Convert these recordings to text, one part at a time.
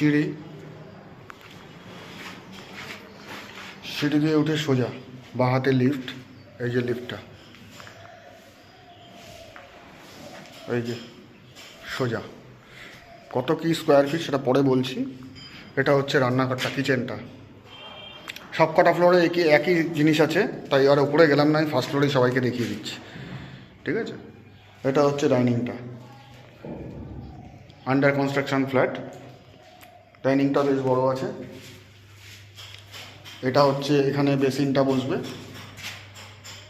সিঁড়ি সিঁড়ি দিয়ে উঠে সোজা, বা হাতে লিফট এই যে লিফটটা এই যে সোজা। কত কি স্কোয়ার ফিট সেটা পরে বলছি। এটা হচ্ছে রান্নাঘরটা কিচেনটা সব কটা ফ্লোরে একই একই জিনিস আছে, তাই আর উপরে গেলাম না, আমি ফার্স্ট ফ্লোরেই সবাইকে দেখিয়ে দিচ্ছি। ঠিক আছে? এটা হচ্ছে ডাইনিংটা আন্ডার কনস্ট্রাকশন ফ্ল্যাট ডাইনিংটা বেশ বড় আছে। এটা হচ্ছে এখানে বেসিনটা বসবে।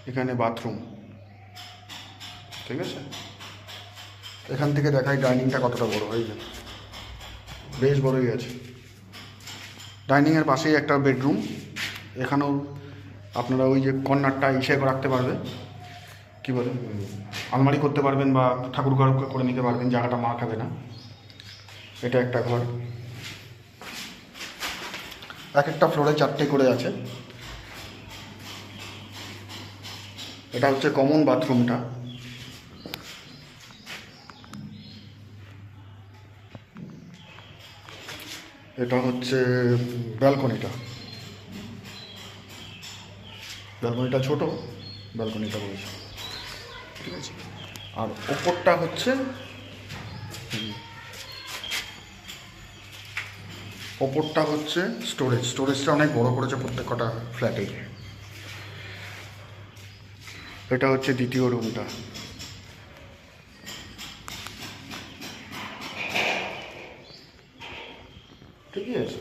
এখানে বাথরুম। ঠিক আছে? এখান থেকে দেখাই ডাইনিংটা কতটা বড় হয়ে যায় বেশ বড়ই আছে। ডাইনিংয়ের পাশেই একটা বেডরুম। এখানেও আপনারা ওই যে কর্নারটা ইসে রাখতে পারবে। কী বলে? আলমারি করতে পারবেন বা ঠাকুর ঘর করে নিতে পারবেন, জায়গাটা মা খাবে না। এটা একটা ঘর। এক একটা ফ্লোরে চারটে করে আছে। এটা হচ্ছে কমন বাথরুমটা এটা হচ্ছে ব্যালকনিটা। ব্যালকনিটা ছোট ব্যালকনিটা বলছি ঠিক আছে। আর ওপরটা হচ্ছে ওপরটা হচ্ছে স্টোরেজ স্টোরেজটা অনেক বড় করেছে প্রত্যেক কটা ফ্ল্যাটে এটা হচ্ছে দ্বিতীয় রুমটা ঠিকই আছে?